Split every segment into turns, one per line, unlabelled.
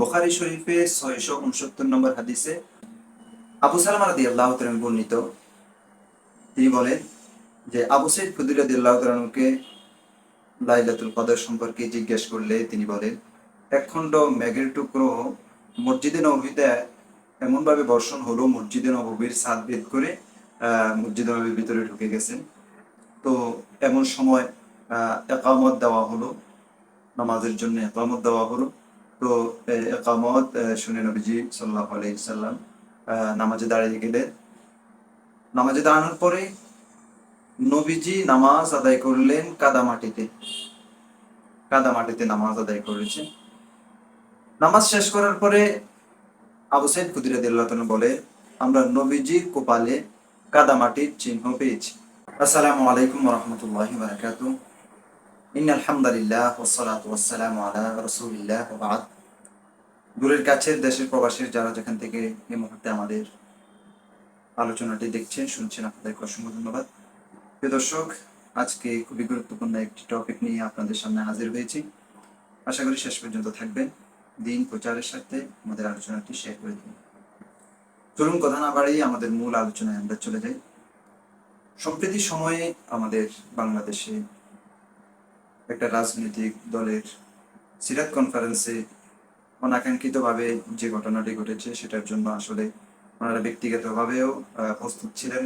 বুখারী শরীফে ছয়শো উনসত্তর নম্বর হাদিসে আবু সালামা রাদি আল্লাহ বর্ণিত। তিনি বলেন যে, আবু সাইদ খুদির রাদি আল্লাহ লাইলাতুল কদর সম্পর্কে জিজ্ঞেস করলে তিনি বলেন একখণ্ড মেঘের টুকরো মসজিদে নবীতে এমনভাবে বর্ষণ হলো, মসজিদে নবীর ছাদ ভেদ করে মসজিদে নবীর ভিতরে ঢুকে গেছেন। তো এমন সময় একামত দেওয়া হলো, নামাজের জন্য একামত দেওয়া হলো। তো একামত শুনে নবীজি সাল্লাহ আলাইসাল্লাম নামাজে দাঁড়িয়ে গেলেন। নামাজে দাঁড়ানোর পরে নবীজি নামাজ আদায় করলেন কাদা মাটিতে। কাদা মাটিতে নামাজ আদায় করেছেন। নামাজ শেষ করার পরে আবু সাইদ কুদিরাদিল্লাহ বলে আমরা নবীজির কোপালে কাদা মাটির চিহ্ন পেয়েছি। আসসালামু আলাইকুম রহমতুল্লাহি বারাকাতু ইন আলহামদুলিল্লাহ ওয়াসসালাতু ওয়াসসালামু আলা রাসূলিল্লাহ দূরের কাছের দেশের প্রবাসীর যারা যেখান থেকে এই মুহূর্তে আমাদের আলোচনাটি দেখছেন, শুনছেন আপনাদের অসংখ্য ধন্যবাদ। প্রিয় দর্শক, আজকে খুবই গুরুত্বপূর্ণ একটি টপিক নিয়ে আপনাদের সামনে হাজির হয়েছি। আশা করি শেষ পর্যন্ত থাকবেন। দিন প্রচারের সাথে আমাদের আলোচনাটি শেয়ার করে দিন। চলুন কথা না বাড়িয়ে আমাদের মূল আলোচনায় আমরা চলে যাই। সম্প্রতি সময়ে আমাদের বাংলাদেশে একটা রাজনৈতিক দলের সিরাত কনফারেন্সে অনাকাঙ্ক্ষিতভাবে যে ঘটনাটি ঘটেছে, সেটার জন্য আসলে ওনারা ব্যক্তিগতভাবেও প্রস্তুত ছিলেন।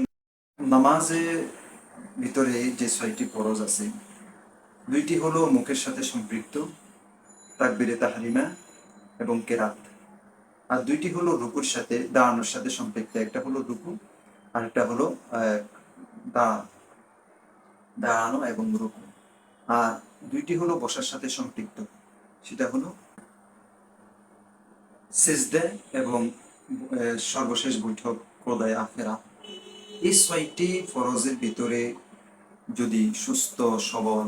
নামাজের ভিতরে যে ছয়টি পরজ আছে, দুইটি হলো মুখের সাথে সম্পৃক্ত, তাকবিরে তাহারিমা এবং কেরাত। আর দুইটি হলো রুকুর সাথে, দাঁড়ানোর সাথে সম্পৃক্ত। একটা হলো রুকু, আর একটা হলো দাঁড়ানো এবং রুকু। আর দুইটি হলো বসার সাথে সম্পৃক্ত। সেটা হলো সেজদে এবং সর্বশেষ বৈঠক কোদায় আফেরা। এই ছয়টি ফরজের ভিতরে যদি সুস্থ সবল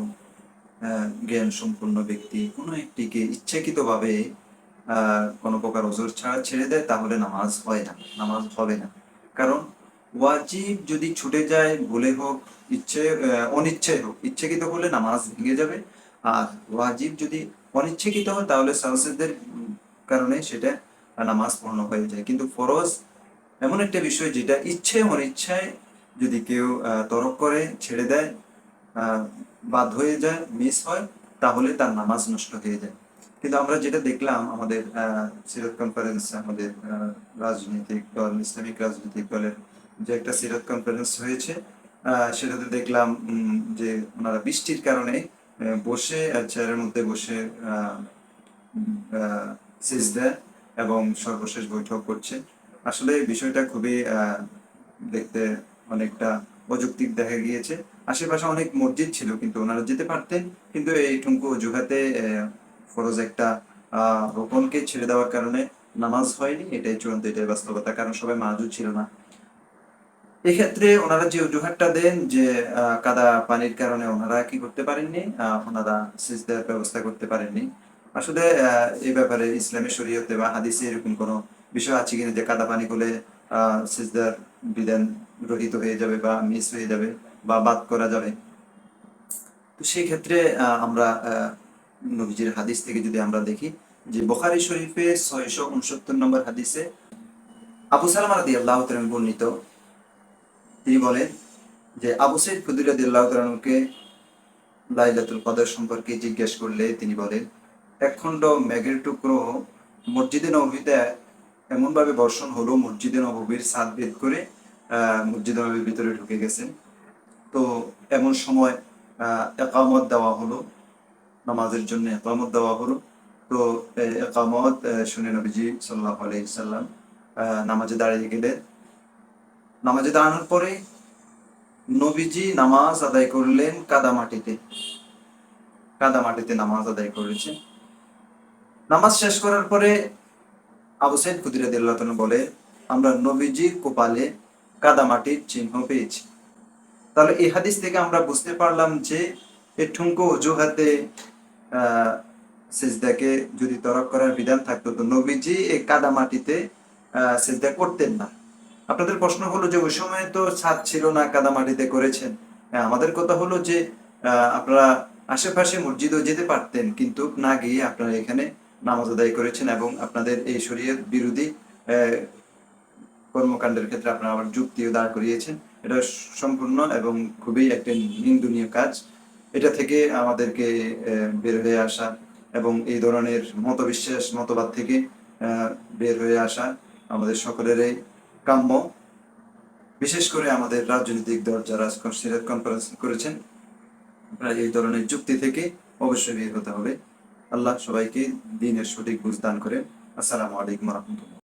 জ্ঞান সম্পন্ন ব্যক্তি কোনো একটিকে ইচ্ছাকৃতভাবে কোনো প্রকার ওজোর ছাড়া ছেড়ে দেয় তাহলে নামাজ হয় না নামাজ হবে না। কারণ ওয়াজিব যদি ছুটে যায় ভুলে হোক ইচ্ছে আহ, অনিচ্ছায় হোক ইচ্ছাকৃত হলে নামাজ ভেঙে যাবে। আর ওয়াজিব যদি অনিচ্ছাকৃত হয় তাহলে সালসেদের কারণে সেটা নামাজ পূর্ণ হয়ে যায়। কিন্তু ফরজ এমন একটা বিষয় যেটা ইচ্ছে অনিচ্ছায় যদি কেউ তরক করে, ছেড়ে দেয় বাদ হয়ে যায় মিস হয়, তাহলে তার নামাজ নষ্ট হয়ে যায়। কিন্তু আমরা যেটা দেখলাম, আমাদের সিরাত কনফারেন্স আমাদের রাজনৈতিক দল, ইসলামিক রাজনৈতিক দলের যে একটা সিরাত কনফারেন্স হয়েছে সেটাতে দেখলাম যে ওনারা বৃষ্টির কারণে বসে চেয়ারের মধ্যে বসে সিজদা এবং সর্বশেষ বৈঠক করছে। আসলে বিষয়টা খুবই দেখতে অনেকটা অযৌক্তিক দেখা গিয়েছে। আশেপাশে অনেক মসজিদ ছিল, কিন্তু ওনারা যেতে পারতেন। কিন্তু এই ঠুঙ্কু অজুহাতে ফরজ একটা রোপণকে ছেড়ে দেওয়ার কারণে নামাজ হয়নি। এটাই চূড়ান্ত, এটাই বাস্তবতা, কারণ সবাই মাজুদ ছিল না। এক্ষেত্রে ওনারা যে অজুহাতটা দেন, যে কাদা পানির কারণে ওনারা কি করতে পারেননি? ওনারা ব্যবস্থা করতে পারেননি। আসলে এই ব্যাপারে ইসলামী শরীয়তে বা হাদিসে এরকম কোনো বিষয় আছে কিনা যে কাদা পানি করলে সিজদার বিধান রহিত হয়ে যাবে বা মিস হয়ে যাবে বা বাদ করা যাবে? তো সেই ক্ষেত্রে আমরা নবীজির হাদিস থেকে যদি আমরা দেখি যে বুখারী শরীফে ছয়শো উনসত্তর নম্বর হাদিসে আবু সালামা রাদি আল্লাহ বর্ণিত। তিনি বলেন যে, আবু রাদি আল্লাহ তালকে লাইলাতুল কদর সম্পর্কে জিজ্ঞেস করলে তিনি বলেন একখণ্ড মেঘের টুকরো মসজিদে নবীতে এমনভাবে বর্ষণ হলো, মসজিদে নবীর ছাদ ভেদ করে মসজিদে নবীর ভিতরে ঢুকে গেছেন। তো এমন সময় একামত দেওয়া হলো, নামাজের জন্য একামত দেওয়া হলো। তো একামত শুনে নবীজি সাল্লাহ আলাইসাল্লাম নামাজে দাঁড়িয়ে গেলেন। নামাজে দাঁড়ানোর পরে নবীজি নামাজ আদায় করলেন কাদা মাটিতে কাদা মাটিতে নামাজ আদায় করেছেন। নামাজ শেষ করার পরে আবু সাইদ কুদিরাদিল্লাহ বলে আমরা নবীজির কোপালে কাদা মাটির চিহ্ন পেয়েছি। তাহলে এই হাদিস থেকে আমরা বুঝতে পারলাম যে এ ঠুঙ্কো অজুহাতে সেজদাকে যদি তরক করার বিধান থাকতো তো নবীজি এই কাদা মাটিতে সেজদা করতেন না। আপনাদের প্রশ্ন হলো যে ওই সময় তো ছাদ ছিল না কাদা মাটিতে করেছেন। হ্যাঁ, আমাদের কথা হলো যে আপনারা আশেপাশে মসজিদও যেতে পারতেন কিন্তু না গিয়ে আপনারা এখানে নামাজ আদায় করেছেন এবং আপনাদের এই শরীয়ত বিরোধী কর্মকাণ্ডের ক্ষেত্রে আপনারা আবার যুক্তিও দাঁড় করিয়েছেন। এটা সম্পূর্ণ এবং খুবই একটা নিন্দনীয় কাজ। এটা থেকে আমাদেরকে বের হয়ে আসা এবং এই ধরনের মতবিশ্বাস, মতবাদ থেকে বের হয়ে আসা আমাদের সকলেরই কাম্য। বিশেষ করে আমাদের রাজনৈতিক দল যারা সিরাত কনফারেন্স করেছেন এই ধরনের যুক্তি থেকে অবশ্যই বের হতে হবে। আল্লাহ সবাইকে দিনের সঠিক বুঝদান করেন আসসালামু আলাইকুম রহমতুল্লাহ।